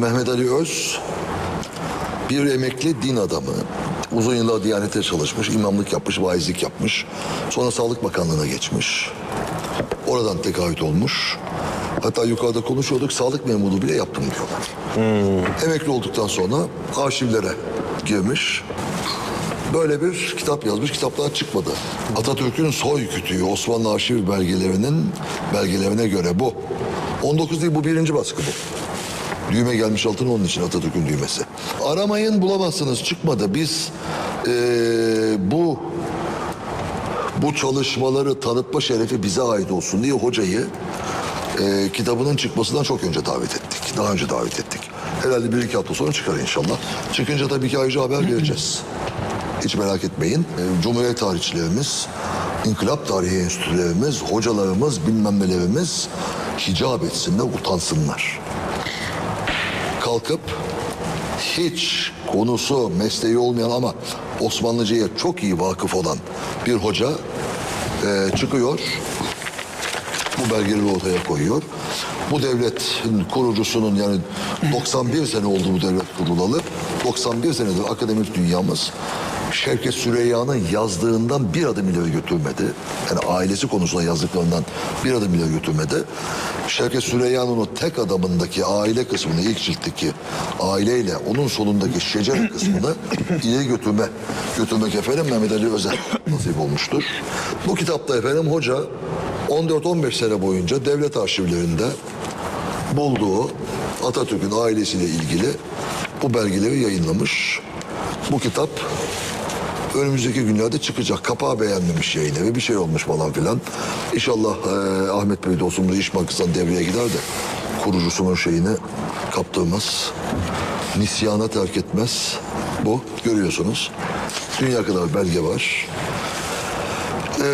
Mehmet Ali Öz bir emekli din adamı. Uzun yıllar Diyanet'te çalışmış, imamlık yapmış, vaizlik yapmış. Sonra Sağlık Bakanlığı'na geçmiş. Oradan tekaüt olmuş. Hatta yukarıda konuşuyorduk, sağlık memuru bile yaptım diyorlar. Emekli olduktan sonra arşivlere girmiş. Böyle bir kitap yazmış, kitaplar çıkmadı. Atatürk'ün soy kütüğü Osmanlı arşiv belgelerinin belgelerine göre bu. 19 değil bu birinci baskı bu. Düğme gelmiş altına onun için Atatürk'ün düğmesi. Aramayın bulamazsınız çıkmadı. Biz eee, bu bu çalışmaları tanıtma şerefi bize ait olsun diye hocayı eee, kitabının çıkmasından çok önce davet ettik. Daha önce davet ettik. Herhalde bir iki hafta sonra çıkar inşallah. Çıkınca tabii ki ayrıca haber vereceğiz. Hiç merak etmeyin. Eee, Cumhuriyet tarihçilerimiz, inkılap tarihi enstitülerimiz, hocalarımız, bilmem nelerimiz hicap etsinler, utansınlar kalkıp hiç konusu, mesleği olmayan ama Osmanlıca'ya çok iyi vakıf olan bir hoca e, çıkıyor. Bu belgeleri ortaya koyuyor. Bu devletin kurucusunun yani 91 sene oldu bu devlet kurulalı. 91 senedir akademik dünyamız Şevket Süreyya'nın yazdığından bir adım ileri götürmedi. Yani ailesi konusunda yazdıklarından bir adım ileri götürmedi. Şevket Süreyya'nın o tek adamındaki aile kısmını ilk ciltteki aileyle onun sonundaki şecere kısmını ileri götürme götürmek efendim Mehmet Ali Özel nasip olmuştur. Bu kitapta efendim hoca 14-15 sene boyunca devlet arşivlerinde bulduğu Atatürk'ün ailesiyle ilgili bu belgeleri yayınlamış. Bu kitap önümüzdeki günlerde çıkacak. Kapağı beğenmemiş yayın evi bir şey olmuş falan filan. İnşallah eee, Ahmet Bey bu İş Bankası'ndan devreye gider de kurucusunun şeyini kaptırmaz. Nisyana terk etmez. Bu görüyorsunuz. Dünya kadar belge var. Ee,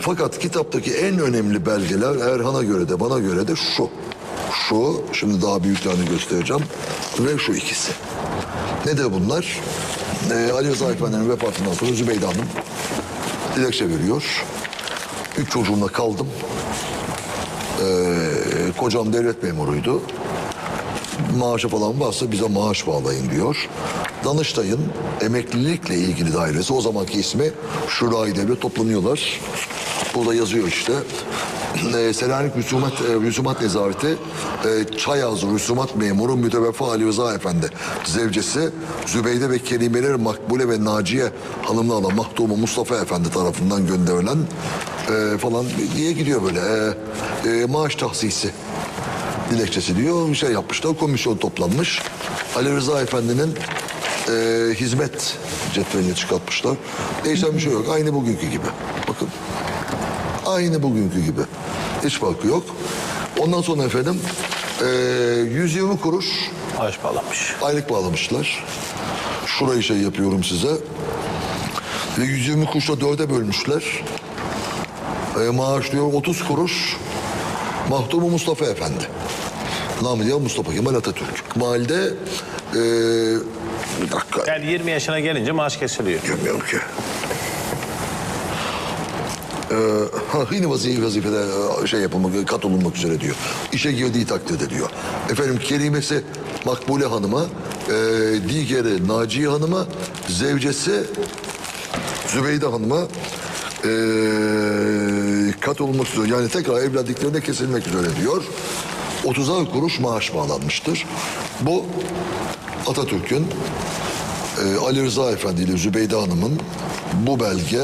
fakat kitaptaki en önemli belgeler Erhan'a göre de bana göre de şu. Şu, şimdi daha büyüklerini göstereceğim. Ve şu ikisi. Nedir bunlar? Ee, Ali Rıza Efendi'nin vefatından sonra Zübeyde Hanım dilekçe veriyor. Üç çocuğumla kaldım. Ee, kocam devlet memuruydu. Maaşı falan varsa bize maaş bağlayın diyor. Danıştay'ın emeklilikle ilgili dairesi o zamanki ismi Şurayı Devlet toplanıyorlar. Burada yazıyor işte. E, Selanik Rüsumat, e, Rüsumat Nezareti e, Çayazı Rüsumat Memuru Müteveffa Ali Rıza Efendi zevcesi Zübeyde ve Kelimeler Makbule ve Naciye hanımla alan Mahdumu Mustafa Efendi tarafından gönderilen e, falan diye gidiyor böyle. E, e, maaş tahsisi dilekçesi diyor. Bir şey yapmışlar. Komisyon toplanmış. Ali Rıza Efendi'nin e, hizmet cetvelini çıkartmışlar. Değişen bir şey yok. Aynı bugünkü gibi. Bakın. Aynı bugünkü gibi. Hiç farkı yok. Ondan sonra efendim e, 120 kuruş Maaş bağlamış. aylık bağlamışlar. Şurayı şey yapıyorum size. Ve 120 kuruşla dörde bölmüşler. E, maaş diyor 30 kuruş. Mahdumu Mustafa Efendi. Namı diye Mustafa Kemal Atatürk. Malde e, bir dakika. Yani 20 yaşına gelince maaş kesiliyor. Bilmiyorum ki. Ee, ha, yine vazife, vazifede şey yapılmak, kat olunmak üzere diyor. İşe girdiği takdirde diyor. Efendim kelimesi Makbule Hanım'a, e, digeri Naciye Hanım'a, zevcesi Zübeyde Hanım'a e, kat olunmak üzere. Yani tekrar evlendik kesilmek üzere diyor. 30'ar kuruş maaş bağlanmıştır. Bu Atatürk'ün e, Ali Rıza Efendi ile Zübeyde Hanım'ın bu belge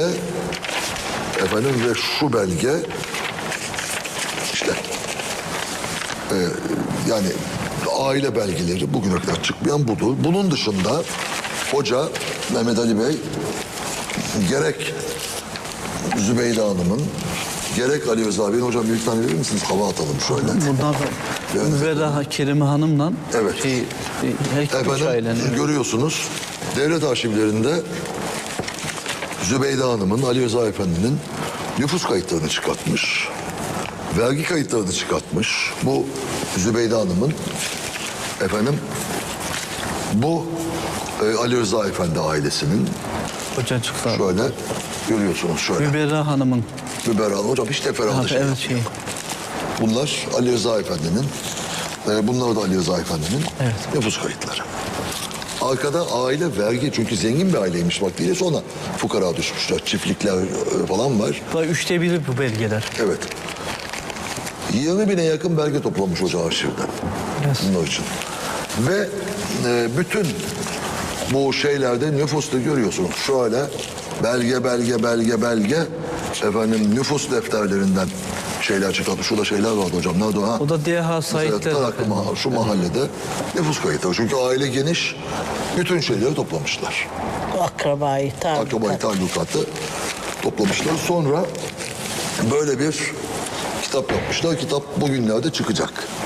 efendim ve şu belge işte e, yani aile belgeleri bugüne kadar çıkmayan budur. Bunun dışında hoca Mehmet Ali Bey gerek Zübeyde Hanım'ın gerek Ali Rıza Bey'in hocam bir tane verir misiniz? Hava atalım şöyle. Bundan Evet. Müberra Kerime Hanım'la Evet. şey, her iki Efendim ailenin görüyorsunuz devlet arşivlerinde Zübeyde Hanım'ın Ali Rıza Efendi'nin nüfus kayıtlarını çıkartmış. Vergi kayıtlarını çıkartmış. Bu Zübeyde Hanım'ın efendim bu e, Ali Rıza Efendi ailesinin hocacıklar. şöyle görüyorsunuz şöyle. Müberra Hanım'ın Müberra Hanım. Hocam hiç Ha, teferruatlı şey evet şey. Bunlar Ali Rıza Efendi'nin E, bunlar da Ali Rıza Efendi'nin Evet. nüfus kayıtları. Arkada aile vergi çünkü zengin bir aileymiş vaktiyle sonra fukara düşmüşler. Çiftlikler e, falan var. Bu üçte biri bu belgeler. Evet. 20 bine yakın belge toplamış hoca arşivden. Yes. Bunlar için. Ve e, bütün bu şeylerde nüfusta görüyorsunuz. Şöyle belge belge belge belge efendim nüfus defterlerinden şeyler çıkarttı. Şurada şeyler vardı hocam. Nerede o ha? O da DH. Taraklı Mahalle, şu mahallede nüfus kayıtları. Çünkü aile geniş. Bütün şeyleri toplamışlar. Akrabayı, tabi. Akrabayı talukatı toplamışlar. Sonra böyle bir kitap yapmışlar. Kitap bugünlerde çıkacak.